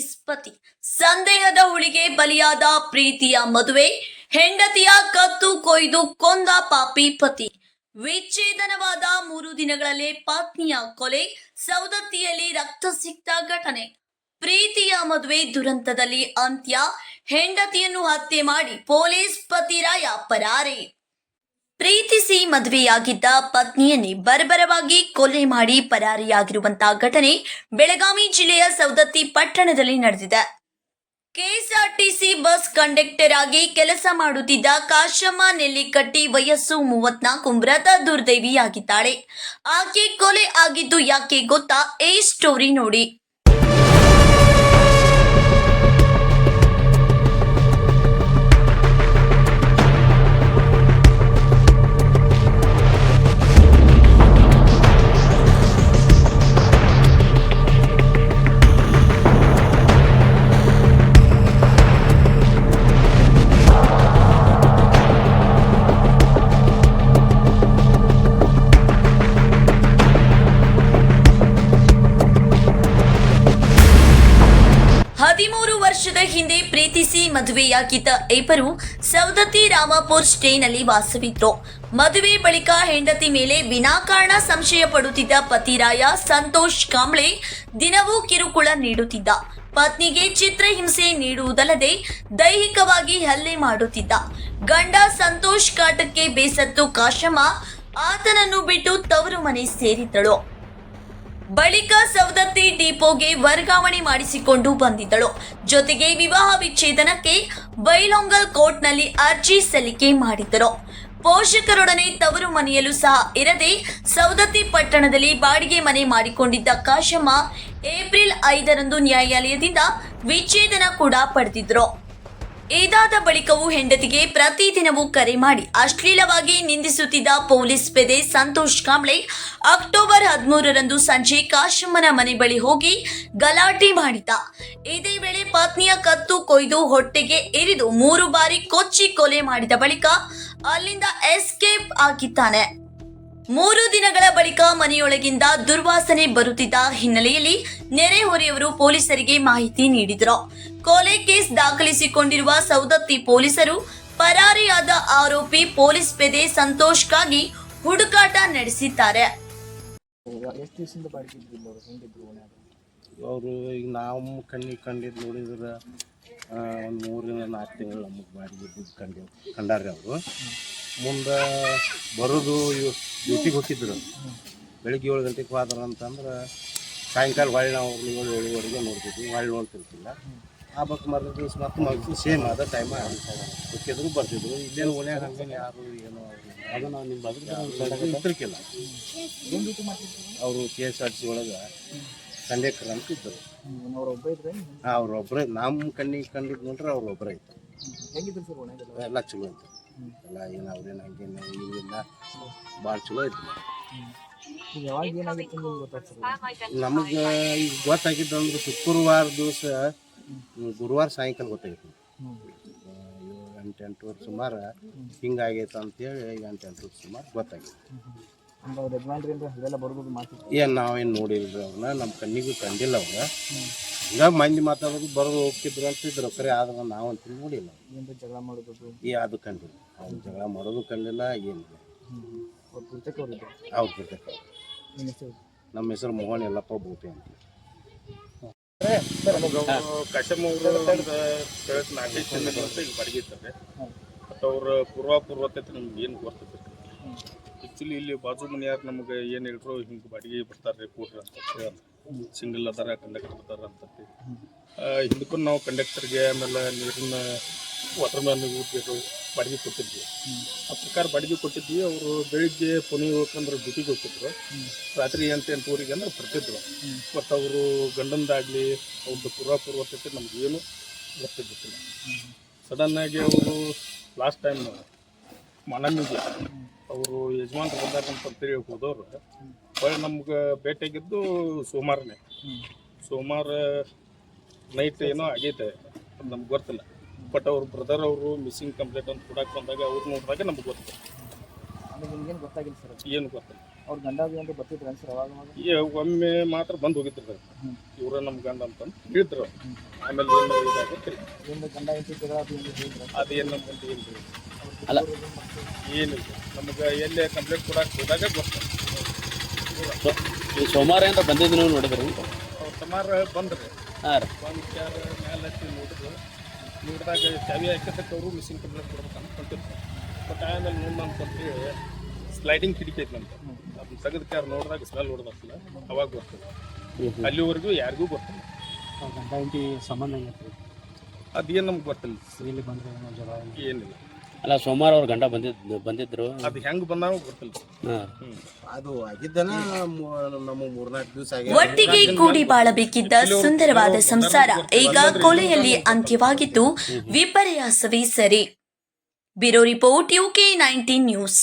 ಪತಿ ಸಂದೇಹದ ಹುಳಿಗೆ ಬಲಿಯಾದ ಪ್ರೀತಿಯ ಮದುವೆ, ಹೆಂಡತಿಯ ಕತ್ತು ಕೊಯ್ದು ಕೊಂದ ಪಾಪಿ ಪತಿ. ವಿಚ್ಛೇದನವಾದ ಮೂರು ದಿನಗಳಲ್ಲೇ ಪತ್ನಿಯ ಕೊಲೆ ಸೌದತ್ತಿಯಲ್ಲಿ ರಕ್ತ ಸಿಕ್ತ ಘಟನೆ. ಪ್ರೀತಿಯ ಮದುವೆ ದುರಂತದಲ್ಲಿ ಅಂತ್ಯ, ಹೆಂಡತಿಯನ್ನು ಹತ್ಯೆ ಮಾಡಿ ಪೊಲೀಸ್ ಪತಿರಾಯ ಪರಾರಿ. ಪ್ರೀತಿಸಿ ಮದುವೆಯಾಗಿದ್ದ ಪತ್ನಿಯನ್ನೇ ಬರ್ಬರವಾಗಿ ಕೊಲೆ ಮಾಡಿ ಪರಾರಿಯಾಗಿರುವಂತಹ ಘಟನೆ ಬೆಳಗಾವಿ ಜಿಲ್ಲೆಯ ಸೌದತ್ತಿ ಪಟ್ಟಣದಲ್ಲಿ ನಡೆದಿದೆ. ಕೆಎಸ್ಆರ್ಟಿಸಿ ಬಸ್ ಕಂಡಕ್ಟರ್ ಆಗಿ ಕೆಲಸ ಮಾಡುತ್ತಿದ್ದ ಕಾಶಮ್ಮ ನೆಲ್ಲಿಕಟ್ಟಿ ವಯಸ್ಸು ಮೂವತ್ನಾಲ್ಕು ಮೃತ ದುರ್ದೈವಿಯಾಗಿದ್ದಾಳೆ. ಆಕೆ ಕೊಲೆ ಆಗಿದ್ದು ಯಾಕೆ ಗೊತ್ತಾ? ಈ ಸ್ಟೋರಿ ನೋಡಿ. ಪ್ರೀತಿಸಿ ಮದುವೆಯಾಗಿದ್ದ ಇಬ್ಬರು ಸೌದತ್ತಿ ರಾಮಾಪುರ್ ಸ್ಟೇನಲ್ಲಿ ವಾಸವಿದ್ರು ಮದುವೆ ಬಳಿಕ ಹೆಂಡತಿ ಮೇಲೆ ವಿನಾಕಾರಣ ಸಂಶಯ ಪಡುತ್ತಿದ್ದ ಪತಿರಾಯ ಸಂತೋಷ್ ಕಾಂಬ್ಳೆ ದಿನವೂ ಕಿರುಕುಳ ನೀಡುತ್ತಿದ್ದ. ಪತ್ನಿಗೆ ಚಿತ್ರಹಿಂಸೆ ನೀಡುವುದಲ್ಲದೆ ದೈಹಿಕವಾಗಿ ಹಲ್ಲೆ ಮಾಡುತ್ತಿದ್ದ. ಗಂಡ ಸಂತೋಷ್ ಕಾಟಕ್ಕೆ ಬೇಸತ್ತು ಕಾಶಮ್ಮ ಆತನನ್ನು ಬಿಟ್ಟು ತವರು ಮನೆ ಸೇರಿದ್ದಳು. ಬಳಿಕ ಸವದತ್ತಿ ಡಿಪೋಗೆ ವರ್ಗಾವಣೆ ಮಾಡಿಸಿಕೊಂಡು ಬಂದಿದ್ದಳು. ಜೊತೆಗೆ ವಿವಾಹ ವಿಚ್ಛೇದನಕ್ಕೆ ಬೈಲೊಂಗಲ್ ಕೋರ್ಟ್ನಲ್ಲಿ ಅರ್ಜಿ ಸಲ್ಲಿಕೆ ಮಾಡಿದ್ದರು. ಪೋಷಕರೊಡನೆ ತವರು ಮನೆಯಲ್ಲೂ ಸಹ ಇರದೆ ಸವದತ್ತಿ ಪಟ್ಟಣದಲ್ಲಿ ಬಾಡಿಗೆ ಮನೆ ಮಾಡಿಕೊಂಡಿದ್ದ ಕಾಶಮ್ಮ ಏಪ್ರಿಲ್ ಐದರಂದು ನ್ಯಾಯಾಲಯದಿಂದ ವಿಚ್ಛೇದನ ಕೂಡ ಪಡೆದಿದ್ರು ಇದಾದ ಬಳಿಕವೂ ಹೆಂಡತಿಗೆ ಪ್ರತಿದಿನವೂ ಕರೆ ಮಾಡಿ ಅಶ್ಲೀಲವಾಗಿ ನಿಂದಿಸುತ್ತಿದ್ದ ಪೊಲೀಸ್ ಪೇದೆ ಸಂತೋಷ್ ಕಾಂಬ್ಳೆ ಅಕ್ಟೋಬರ್ ಹದಿಮೂರರಂದು ಸಂಜೆ ಕಾಶಮ್ಮನ ಮನೆ ಬಳಿ ಹೋಗಿ ಗಲಾಟೆ ಮಾಡಿದ್ದ ಇದೇ ವೇಳೆ ಪತ್ನಿಯ ಕತ್ತು ಕೊಯ್ದು ಹೊಟ್ಟೆಗೆ ಇರಿದು ಮೂರು ಬಾರಿ ಕೊಚ್ಚಿ ಕೊಲೆ ಮಾಡಿದ ಬಳಿಕ ಅಲ್ಲಿಂದ ಎಸ್ಕೇಪ್ ಆಗಿದ್ದಾನೆ. ಮೂರು ದಿನಗಳ ಬಳಿಕ ಮನೆಯೊಳಗಿಂದ ದುರ್ವಾಸನೆ ಬರುತ್ತಿದ್ದ ಹಿನ್ನೆಲೆಯಲ್ಲಿ ನೆರೆಹೊರೆಯವರು ಪೊಲೀಸರಿಗೆ ಮಾಹಿತಿ ನೀಡಿದರು. ಕೊಲೆ ಕೇಸ್ ದಾಖಲಿಸಿಕೊಂಡಿರುವ ಸೌದತ್ತಿ ಪೊಲೀಸರು ಪರಾರಿಯಾದ ಆರೋಪಿ ಪೊಲೀಸ್ ಪೇದೆ ಸಂತೋಷ್ಗಾಗಿ ಹುಡುಕಾಟ ನಡೆಸಿದ್ದಾರೆ. ಅವ್ರು ಈಗ ನಾವು ಕಣ್ಣಿಗೆ ಕಂಡಿದ್ದು ನೋಡಿದ್ರೆ ಒಂದು ಮೂರಿಂದ ನಾಲ್ಕು ತಿಂಗಳು ನಮಗೆ ಬಾಡಿಗೆ ದುಡ್ಡು ಕಂಡು ಕಂಡಾರ್ರಿ ಅವರು. ಮುಂದೆ ಬರೋದು ಇವ್ ಡ್ಯೂಟಿಗೆ ಹೋಗಿದ್ರು ಬೆಳಿಗ್ಗೆ ಏಳು ಗಂಟೆಗೆ ಹೋದ್ರ ಅಂತಂದ್ರೆ ಸಾಯಂಕಾಲ ಹೊಳ್ಳಿ ನಾವು ಏಳು ಏಳುವರೆಗೆ ನೋಡ್ತಿದ್ವಿ. ಹೊಳ್ಳಿ ನೋಡ್ತಿರ್ತಿಲ್ಲ ಆ ಬಕ್ ಮರದ ದಿವಸ ಮತ್ತೆ ಮಗು ಸೇಮ್ ಆದ ಟೈಮ್ ಹೋಗಿದ್ರು ಬರ್ತಿದ್ರು. ಇಲ್ಲೇನು ಓಣ್ಯಾಗ ಹಂಗೆ ಯಾರು ಏನೋ ಅದು ನಾವು ನಿಮ್ಮ ಇದ್ರಕ್ಕಿಲ್ಲ ಡ್ಯೂಟಿ ಮಾಡ್ತಿದ್ರು ಅವರು ಕೆ ಎಸ್ ಆರ್ ಸಿ ಒಳಗೆ ಕಂಡಕ್ಟರ್ ಅಂತ ಇದ್ದರು. ಹಾಂ ಅವ್ರೊಬ್ಬರೇ ನಮ್ಮ ಕಣ್ಣಿಗೆ ಕಂಡಿದ್ದು ನೋಡ್ರೆ ಅವ್ರೊಬ್ಬರೇ ಇತ್ತು ಹೆಂಗಿದ್ರು ಸರ್ ಮನ್ಯಾಗೆಲ್ಲ ಎಲ್ಲ ಚಲೋ ಇತ್ತು ಎಲ್ಲ ಏನು ಅವ್ರೇನು ಹಂಗೇನು ಏನಿಲ್ಲ ಭಾಳ ಚಲೋ ಈಗ ಯಾವಾಗ ಏನಾಗಿತ್ತು ನಿಮ್ಗೆ ಗೊತ್ತಾಗ್ತದೆ ನಮಗೆ ಈಗ ಗೊತ್ತಾಗಿದ್ದು ಅಂದ್ರೆ ಶುಕ್ರವಾರ ದಿವಸ ಗುರುವಾರ ಸಾಯಂಕಾಲ ಗೊತ್ತಾಗಿತ್ತು ಎಂಟು ಎಂಟುವರೆ ಸುಮಾರು ಹಿಂಗಾಗೈತೆ ಅಂತೇಳಿ ಎಂಟು ಎಂಟುವರೆ ಸುಮಾರು ಗೊತ್ತಾಗಿತ್ತು ಏನು ನಾವೇನು ನೋಡಿಲ್ರಿ ಅವ್ರನ್ನ ನಮ್ಮ ಕಣ್ಣಿಗೂ ಕಂಡಿಲ್ಲ ಅವ್ರ ಹಿಂಗಾಗಿ ಮಂದಿ ಮಾತಾಡೋದು ಬರೋದು ಹೋಗ್ತಿದ್ರು ಅಂತಿದ್ರು ಕರೆ ಆದ್ರೆ ನಾವಂತೂ ನೋಡಿಲ್ಲ ಏನು ಜಗಳ ಮಾಡೋದು ಈ ಅದು ಕಂಡಿಲ್ಲ ಅವ್ರು ಜಗಳ ಮಾಡೋದು ಕಂಡಿಲ್ಲ, ಏನಿಲ್ಲ. ಅವ್ರು ಪುಸ್ತಕ ಅವ್ರು ಇದ್ರು ಅವ್ರು ಬಿಡ್ಬೇಕು ನಿಮ್ಮ ಹೆಸರು ನಮ್ಮ ಹೆಸರು ಮೋಹನ್ ಎಲ್ಲಪ್ಪ ಭೂತಿ ಅಂತ. ಕಶಮ್ ಅವರು ಒಂದು ಬೆಳಗ್ಗೆ ನಾಲ್ಕೈದು ತಿಂಗಳಿಂದ ಈಗ ಬಾಡಿಗೆ ಇರ್ತಾರೆ ಮತ್ತು ಅವ್ರ ಪೂರ್ವ ಪೂರ್ವತೆ ನಮ್ಗೆ ಏನು ಗೊತ್ತೈತೆ ಆ್ಯಕ್ಚುಲಿ ಇಲ್ಲಿ ಬಾಜು ಮನೆಯಾರು ನಮಗೆ ಏನು ಹೇಳ್ರು ಹಿಂಗೆ ಬಾಡಿಗೆ ಬರ್ತಾರೆ ಕೊಡ್ರಿ ಅಂತ ಸಿಂಗಲ್ ಅದಾರ ಕಂಡಕ್ಟರ್ ಅದಾರ ಅಂತತಿ ಹಿಂದಕ್ಕೂ ನಾವು ಕಂಡಕ್ಟರ್ಗೆ ಆಮೇಲೆ ನೀರಿನ ವಾಟರ್ ಮ್ಯಾನ್ ಊಟಗಳು ಬಾಡಿಗೆ ಕೊಟ್ಟಿದ್ವಿ. ಆ ಪ್ರಕಾರ ಬಾಡಿಗೆ ಕೊಟ್ಟಿದ್ವಿ, ಅವರು ಬೆಳಿಗ್ಗೆ ಪುನಿ ಹೋಗ್ಕಂದ್ರೆ ಡ್ಯೂಟಿಗೆ ಹೋಗ್ತಿದ್ರು. ರಾತ್ರಿ ಎಂಟು ಎಂಟೂವರೆಗೆ ಅಂದ್ರೆ ಬರ್ತಿದ್ರು. ಮತ್ತು ಅವರು ಗಂಡಂದಾಗಲಿ ಅವ್ರದ್ದು ಪೂರ್ವ ನಮ್ಗೆ ನಮಗೇನು ಗೊತ್ತಿದ್ದಿಲ್ಲ ಸಡನ್ನಾಗಿ ಅವರು ಲಾಸ್ಟ್ ಟೈಮ್ ಮನಮಿಗೆ ಅವರು ಯಜಮಾನ್ರು ಬಂದಾಗ ಅಂತೇಳಿ ಹೋದವ್ರು. ಹೊಳೆ ನಮ್ಗೆ ಭೇಟಿಯಾಗಿದ್ದು ಸೋಮವಾರನೇ. ಸೋಮವಾರ ನೈಟ್ ಏನೋ ಆಗೈತೆ ನಮ್ಗೆ ಗೊತ್ತಿಲ್ಲ. ಬಟ್ ಅವ್ರ ಬ್ರದರ್ ಅವರು ಮಿಸ್ಸಿಂಗ್ ಕಂಪ್ಲೇಂಟ್ ಅಂತ ಕೊಡಕ್ಕೆ ಬಂದಾಗ ಅವ್ರು ನೋಡಿದಾಗ ನಮ್ಗೆ ಗೊತ್ತು ಆಮೇಲೆ ನಿಮ್ಗೇನು ಗೊತ್ತಾಗಿಲ್ಲ ಸರ್ ಏನು ಗೊತ್ತಿಲ್ಲ. ಅವ್ರ ಗಂಡ ಅಂತ ಬರ್ತಿದ್ರು ಅನ್ಸರ್ ಅವಾಗ ಒಮ್ಮೆ ಮಾತ್ರ ಬಂದು ಹೋಗಿದ್ರು. ಇವ್ರ ನಮ್ಮ ಗಂಡ ಅಂತ ಹೇಳಿದ್ರು ಆಮೇಲೆ ಏನು ಇದಾಗುತ್ತೆ ಏನು ಗಂಡ ಜಗಳ ಅದು ಏನು ಹೇಳಿದ್ರು ಅದೇನು ನಮ್ಮಂತ ಏನು ಅಲ್ಲ. ಏನಿಲ್ಲ ನಮಗೆ ಎಲ್ಲೇ ಕಂಪ್ಲೇಂಟ್ ಕೊಡಕ್ಕೆ ಹೋದಾಗ ಗೊತ್ತು. ಈ ಸೋಮವಾರ ಏನಾರ ಬಂದಿದ್ದು ನೀವು ನೋಡಿದ್ರಿ? ಅವ್ರು ಸುಮಾರು ಬಂದ್ರೆ. ಹಾಂ ರೀ. ಮೇಲೆ ಹತ್ತಿ ನೋಡಿದ್ರು. ನೋಡಿದಾಗ ಚಾವಿ ಹಾಕಿದ್ದಕ್ಕೆ ಅವರು ಮಿಸ್ಸಿಂಗ್ ಕಂಪ್ಲೇಂಟ್ ಕೊಡ್ಬೇಕು ಅನ್ಕೊಂತಿರ್ತಾರೆ ಬಟ್ ಆಮೇಲೆ ನೋಡೋಣ ಸ್ಲೈಡಿಂಗ್ ಕಿಟಕಿ ಐತೆ ನಮ್ದು. ಅದನ್ನ ತೆಗೆದಕ್ಕೆ ಅವ್ರು ನೋಡಿದಾಗ ಸ್ಮೆಲ್ ಹೊಡೆದಲ್ಲ ಅವಾಗ ಬರ್ತದೆ ಅಲ್ಲಿವರೆಗೂ ಯಾರಿಗೂ ಗೊತ್ತಿಲ್ಲ. ಗಂಡ ಸಂಬಂಧ ಅದೇನು ನಮ್ಗೆ ಗೊತ್ತಿಲ್ಲ. ಇಲ್ಲಿ ಬಂದರೆ ಏನಿಲ್ಲ. ಅಲ್ಲ ಸೋಮವಾರ ಅವ್ರ ಗಂಡ ಬಂದಿದ್ದು ಬಂದಿದ್ರು. ಅದು ಹೆಂಗೆ ಬಂದಾವ ಗೊತ್ತಿಲ್ಲ. ಹಾಂ. ಅದು ಆಗಿದ್ದನ ನಮ್ಮ ಮೂರ್ನಾಲ್ಕು ದಿವಸ ಆಗಿ ಒಟ್ಟಿಗೆ ಕೂಡಿ ಬಾಳಬೇಕಿದ್ದ ಸುಂದರವಾದ ಸಂಸಾರ ಈಗ ಕೊಲೆಯಲ್ಲಿ ಅಂತ್ಯವಾಗಿದ್ದು ವಿಪರ್ಯಾಸವೇ ಸರಿ. Bureau report UK nineteen news.